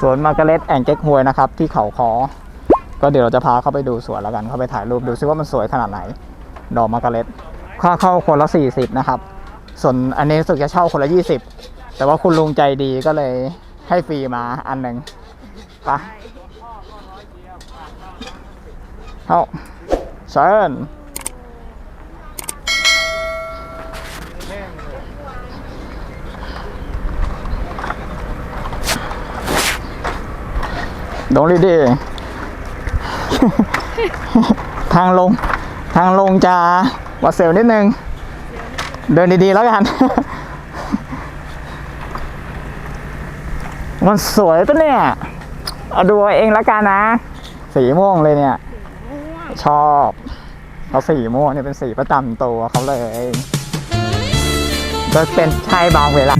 สวนมาร์กาเร็ตแอนเก๊กฮวยนะครับที่เขาคอก็เดี๋ยวเราจะพาเข้าไปดูสวนแล้วกันเข้าไปถ่ายรูปดูซิว่ามันสวยขนาดไหน ดอกมาร์กาเร็ตค่าเข้าคนละ 40 นะครับ ส่วนอันนี้สึกจะเช่าคนละ 20 แต่ว่าคุณลุงใจดีก็เลยให้ฟรีมาอันหนึ่งไปะเข้าเชิญ ดงดีดีทางลง ทางลงจะหวัดเซลนิดนึง เดินดีๆแล้วกัน มันสวยปะเนี่ย เอาดูเอาเองแล้วกันนะ สีม่วงเลยเนี่ย ชอบเขาสีม่วงเนี่ยเป็นสีประจำตัวเขาเลย ก็เป็นใช่บางเวลา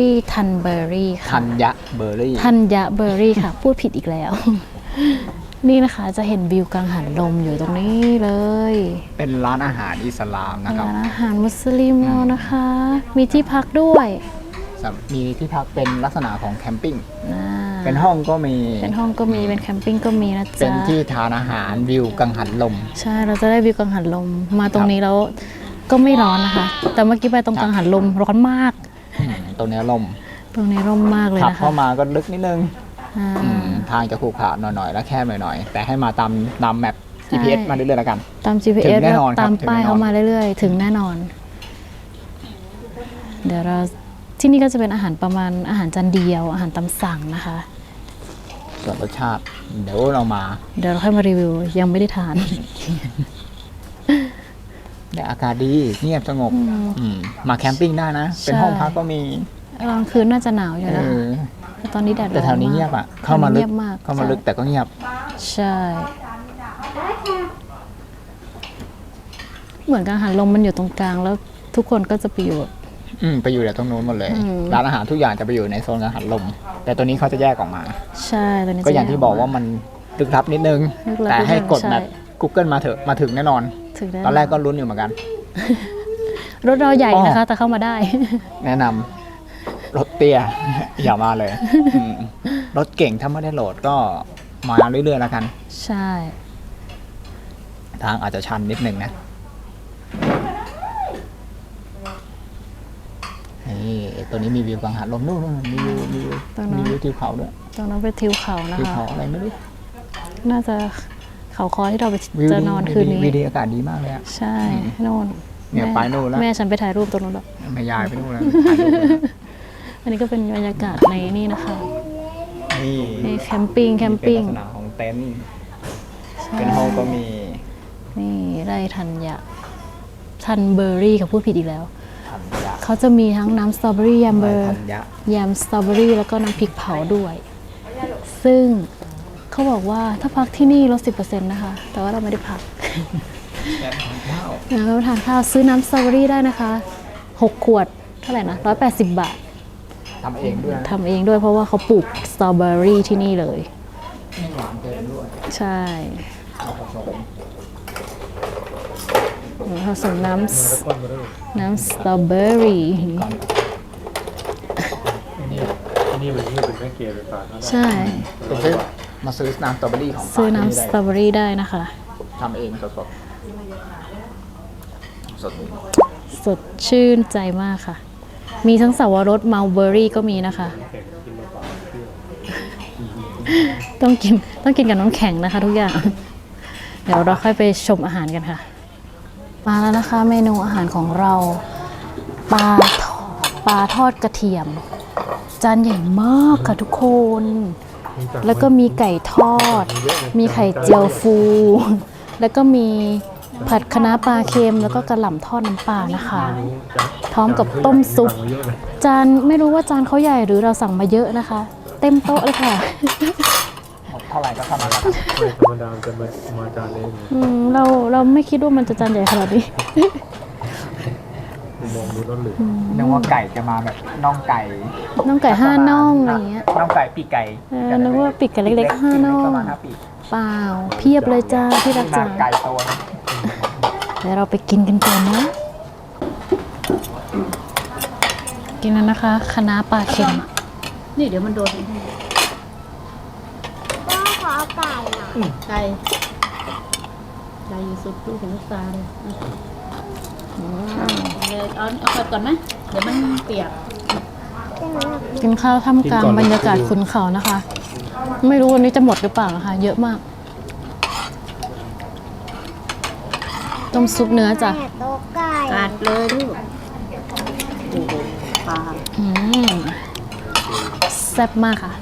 รอเบอรี่ทันเบอรี่ค่ะธัญเบอร์รี่ ธัญเบอรี่ค่ะ พูดผิดอีกแล้ว นี่นะคะจะเห็นวิวกังหันลมอยู่ตรงนี้เลยเป็นร้านอาหารอิสลามนะครับร้านอาหารมุสลิมเรานะคะ มีที่พักด้วยสำมีที่พักเป็นลักษณะของแคมปิ้ง อ่าเป็นห้องก็มี เป็นห้องก็มีเป็นแคมปิ้งก็มีนะเป็นจ๊ะที่ทานอาหารวิวกังหันลม ใช่ เราจะได้วิวกังหันลมมาตรงนี้แล้วก็ไม่ร้อนนะคะ แต่เมื่อกี้ไปตรงครับกังหันลมร้อนมากอืม ตรงเนี้ยลมตรงนี้ร่มมากเลยขับนะคะเข้ามาก็ลึกนิดนึงอ่า อืมทางจะขรุขระหน่อยๆ แล้วแคบหน่อยๆ แต่ให้มาตามตามแมป GPS ใช่ มาเรื่อยๆแล้วกัน ตาม ถึ GPS งแน่นอนแล้วตามครับถึงป้ายแน่นอน เขามาเรื่อยๆ ถึงแน่นอน เดี๋ยวเราที่นี่ก็จะเป็นอาหารประมาณอาหารจานเดียว อาหารตามสั่งนะคะ ส่วนรสชาติ เดี๋ยวเรามา เดี๋ยวเราค่อยมารีวิวยังไม่ได้ทาน ได้อากาศดีเงียบสงบอืมมาแคมปิ้งได้นะ เป็นใช่ห้องพักก็มีกลางคืนน่าจะหนาวอยู่เอนะคะอแต่ตอนนี้แดดร้อนแต่แถวนี้เงียบอะเข้ามาลึเงีกยบมากเข้ามาลึกแต่ก็เงียบ ใช่ เหมือนกังหันลมมันอยู่ตรงกลางแล้วทุกคนก็จะไปอยู่อืมไปอยู่แต่ตรงนู้นหมดเลยอืมร้านอาหารทุกอย่างจะไปอยู่ในโซนอาหารลม แต่ตัวนี้เขาจะแยกออกมา ใช่ตอนนี้ก็อย่างจะที่บอกว่ามันลึกลับนิดนึงลึกลับแต่ให้กดนิดนึงแบบใช่ Google มาเถอะมาถึงแน่นอน ถึงได้ตอนแรกก็ลุ้นอยู่เหมือนกัน รถเราใหญ่อ๋อนะคะ แต่เข้ามาได้ แนะนำรถเตี้ย อย่ามาเลยอืมรถเก่งถ้าไม่ได้โหลดก็มาเรื่อยๆแล้วกัน ใช่ ทางอาจจะชันนิดนึงนะ นี่ตัวนี้มีวิวกังหันลมนู่นๆมีวิวมีวิวตรงนั้น มีวิวทิวเขาด้วยตรงนั้นเป็นทิวเขานะทิวคะ เขาอะไรไม่รู้น่าจะ เขเขาคอที่เราไปวิวจะดีนอนคืนนี้ วิวดีอากาศดีมากเลยอะ ใช่โน่นเนี่ยแม่ไปนู่นแล้ว แม่ฉันไปถ่ายรูปตรงนู้นแล้วแม่ยายไปนู่นแล้วถ่ายรูปเลยอันนี้ก็เป็นบรรยากาศในนี่นะคะนี่ในแคมปิ้งแคมปิ้งเป็นลักษณะของเต็นท์ใช่เป็นห้องก็มี นี่ไร่ธัญญาทันเบอร์รี่กับพูดผิดอีกแล้ว ธัญญะเขาจะมีทั้งน้ำสตรอเบอรี่แยมเบอร์ธัญญะยำสตรอเบอรี่แล้วก็น้ำพริกเผาด้วย ซึ่ง เขาบอกว่าถ้าพักที่นี่ลด10%นะคะ แต่ว่าเราไม่ได้พักแอบทานข้าวเราทานข้าวซื้อน้ำสตรอเบอรี่ได้นะคะ6ขวดเท่าไหร่นะ180บาททำเองด้วยนะทำเองด้วยเพราะว่าเขาปลูกสตรอเบอรี่ที่นี่เลย ไม่หวานเกินด้วยใช่เอาผสมผสมน้ำน้ำสตรอเบอรี่นี่มันนี่เป็นแม่เกลือไฟฟ้าใช่ไปซื้อ มาซื้อน้ำสตรอเบอรี่ของซื้อฝากน้ำสตรอเบอรี่ได้นะคะ ทำเองสดสดสดสดชื่นใจมากค่ะ มีทั้งสาวรสมัลเบอรี่ก็มีนะคะ ต้องกินต้องกินกับน้ำแข็งนะคะ ทุกอย่าง เดี๋ยวเราค่อยไปชมอาหารกันค่ะ มาแล้วนะคะ เมนูอาหารของเราปลาทอดปลาทอดกระเทียม จานใหญ่มากค่ะทุกคน แล้วก็มีไก่ทอด มีไข่เจียวฟู แล้วก็มีผัดคะน้าปลาเค็มแล้วก็กระหล่ำทอดน้ำปลานะคะ พร้อมกับต้มซุปเยอะเลยจานไม่รู้ว่าจานเขาใหญ่หรือเราสั่งมาเยอะนะคะ เต็มโต๊ะเลยค่ะหมดเท่าไหร่ก็เท่านั้นแหละธรรมดาจะมามาจานเล็กอืมเราเราไม่คิดว่ามันจะจานใหญ่ขนาดนี้ มองดูแล้วเหลือนึกว่าไก่จะมาแบบน่องไก่น่องไก่ห้าน่องอะไรอย่างเงี้ยน่องไก่ปีกไก่เออนึกว่าปีกไก่เล็กๆห้าน่องประมาณห้าปีกเปล่า เพียบเลยจ้าที่รักหน้าจ้าไก่ตัวนึงเดี๋ยวเราไปกินกันก่อนนะ กินแล้วนะคะคะน้าปลาเค็มนี่เดี๋ยวมันโดนก็ขอไก่หน่อยไก่ไก่อยู่สุดลูกของลูกตาเลยเดี๋ยว เอาเอาก่อนไหมเดี๋ยวมันเปียกกินข้าวท่ามกลางบรรยากาศขุนเขานะคะ ไม่รู้วันนี้จะหมดหรือเปล่านะคะ เยอะมาก ต้มซุปเนื้อจ้ะแม่โต๊ะไก่กัดเลยลูกโอ้โหปลาอืมแซ่บมากค่ะ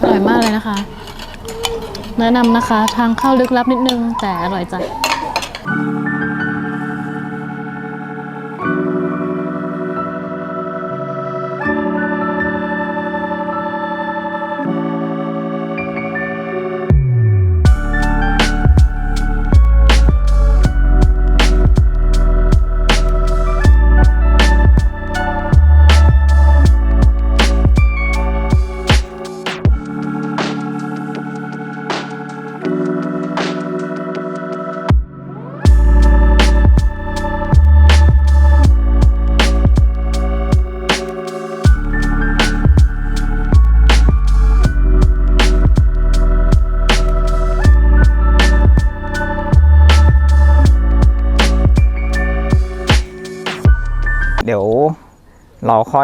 อร่อยมากเลย นะคะ แนะนำนะคะทางเข้าลึกลับนิดนึงแต่อร่อยจ้ะ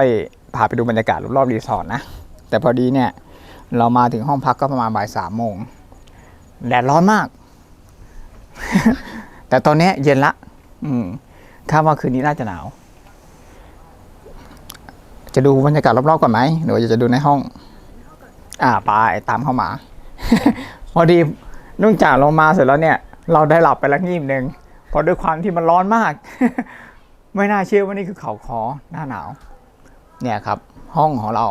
อยพาไปดูบรรยากาศรอบๆรีสอร์ทนะ แต่พอดีเนี่ย เรามาถึงห้องพักก็ประมาณบ่ายสามโมงแดดร้อนมาก แต่ตอนนี้เย็นละ อืมคาดว่าคืนนี้น่าจะหนาว จะดูบรรยากาศรอบๆก่อนไหมหรือว่าจะดูในห้อง อ่าไปตามเข้ามา พอดีนื่องจากเรามาเสร็จแล้วเนี่ย เราได้หลับไปแล้งีบหนึ่งเพราะด้วยความที่มันร้อนมาก ไม่น่าเชื่อว่านี่คือเขาคอหน้าหนาว เนี่ยครับห้องของเรา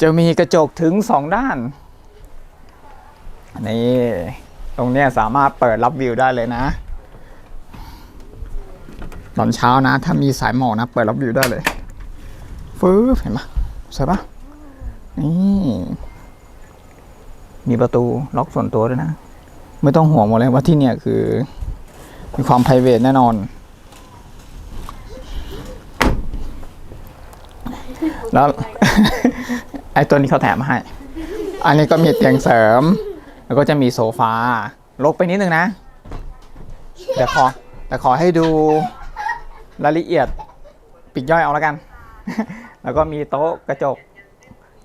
จะมีกระจกถึงสองด้านนี่ตรงเนี้ยสามารถเปิดรับวิวได้เลยนะ ตอนเช้านะ ถ้ามีสายหมอกนะ เปิดรับวิวได้เลยฟื้บเห็นปะสวยปะนี่มีประตูล็อกส่วนตัวด้วยนะ ไม่ต้องห่วงหมดเลยว่าที่เนี่ยคือมีความ p r i v a t แน่นอน แล้วไอ้ตัวนี้เขาแถมมาให้ อันนี้ก็มีเตียงเสริม แล้วก็จะมีโซฟาลกไปนิดนึงนะแต่ขอแต่ขอให้ดูรายละเอียดปลีกย่อยเอาแล้วกัน แล้วก็มีโต๊ะกระจก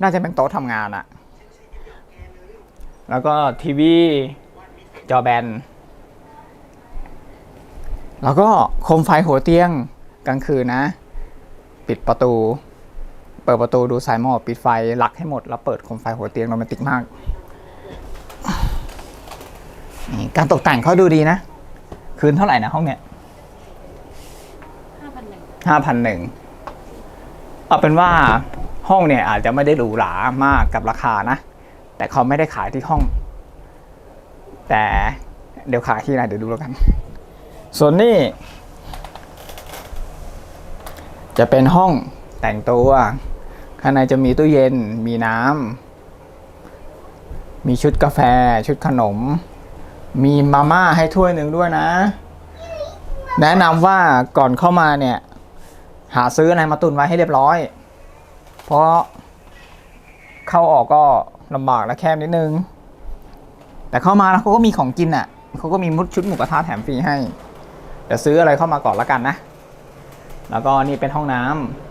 น่าจะเป็นโต๊ะทำงานอะแล้วก็ทีวีจอแบน แล้วก็โคมไฟหัวเตียงกลางคืนนะ ปิดประตู เปิดประตูดูสายหมอบปิดไฟหลักให้หมด แล้วเปิดโคมไฟหัวเตียงโรแมนติกมากนี่การตกแต่งเขาดูดีนะ คืนเท่าไหร่นะห้องเนี้ยห้าพันหนึ่งเอาเป็นว่าห้องเนี่ยอาจจะไม่ได้หรูหรามากกับราคานะ แต่เขาไม่ได้ขายที่ห้อง แต่เดี๋ยวขายที่ไหนเดี๋ยวดูแล้วกัน ส่วนนี้ จะเป็นห้องแต่งตัว ข้างในจะมีตู้เย็น มีน้ำ มีชุดกาแฟ ชุดขนม มีมาม่าให้ถ้วยหนึ่งด้วยนะ แนะนำว่าก่อนเข้ามาเนี่ย หาซื้ออะไรมาตุนไว้ให้เรียบร้อย เพราะเข้าออกก็ลำบากและแคบนิดนึง แต่เข้ามาแล้วเขาก็มีของกินอะเขาก็มีมุดชุดหมูกระทะแถมฟรีให้ เดี๋ยวซื้ออะไรเข้ามาก่อนละกันนะ แล้วก็นี่เป็นห้องน้ำ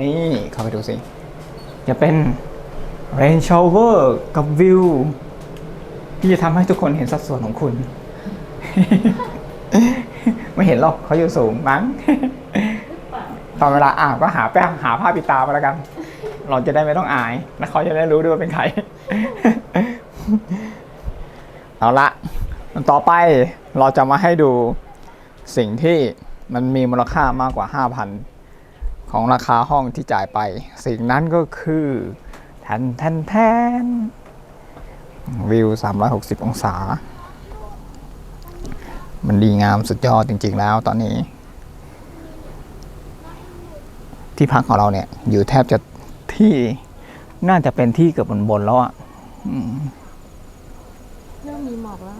นี่เข้าไปดูสิ จะเป็น rain shower กับวิว ที่จะทำให้ทุกคนเห็นสัดส่วนของคุณ ไม่เห็นหรอกเขาอยู่สูงมั้ง ตอนเวลาอาบก็หาแป้งหาผ้าปิดตาไปแล้วกัน เราจะได้ไม่ต้องอาย และเขาจะได้รู้ด้วยว่าเป็นใคร เอาละ ต่อไปเราจะมาให้ดูสิ่งที่มันมีมูลค่ามากกว่า 5,000 ของราคาห้องที่จ่ายไป สิ่งนั้นก็คือแทนแทนแทนวิว 360 องศา มันดีงามสุดยอดจริง ๆ แล้วตอนนี้ ที่พักของเราเนี่ย อยู่แทบจะที่น่าจะเป็นที่เกือบบนบนๆแล้วอะอืมเริ่มมีหมอกแล้ว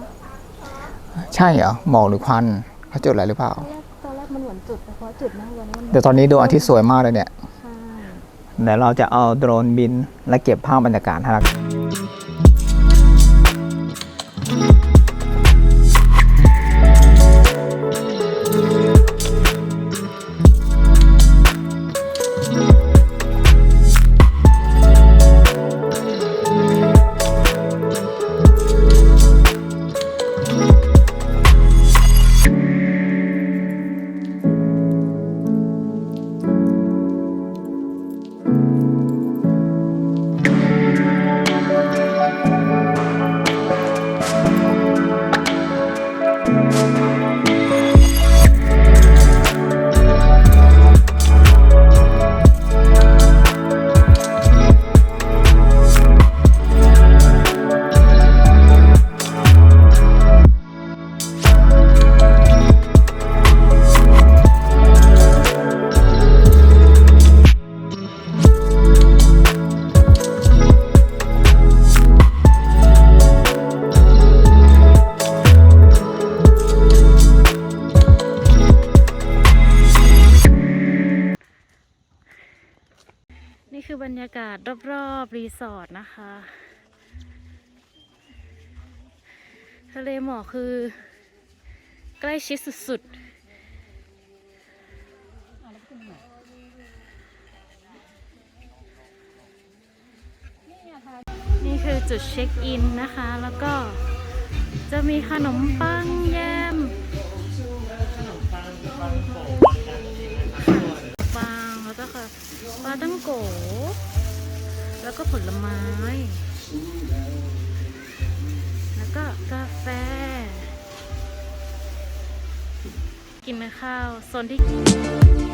ใช่เหรอ หมอกหรือควันเขาจุดอะไรหรือเปล่า ตอนแรกตอนแรกมันเหมือนจุดเฉพาะจุดนะวันนี้มันเดี๋ยวตอนนี้ดวงอาทิตย์สวยมากเลยเนี่ย ใช่ เดี๋ยวเราจะเอาโดรนบินและเก็บภาพบรรยากาศให้ากาศรอบๆรีสอร์ทนะคะ ทะเลหมอกคือ ใกล้ชิดสุดๆ นี่คือจุดเช็คอินนะคะ แล้วก็จะมีขนมปังแยมปังแล้วก็ค่ะปลาตั้งโก แล้วก็ผลไม้ แล้วก็กาแฟ กินข้าวโซนที่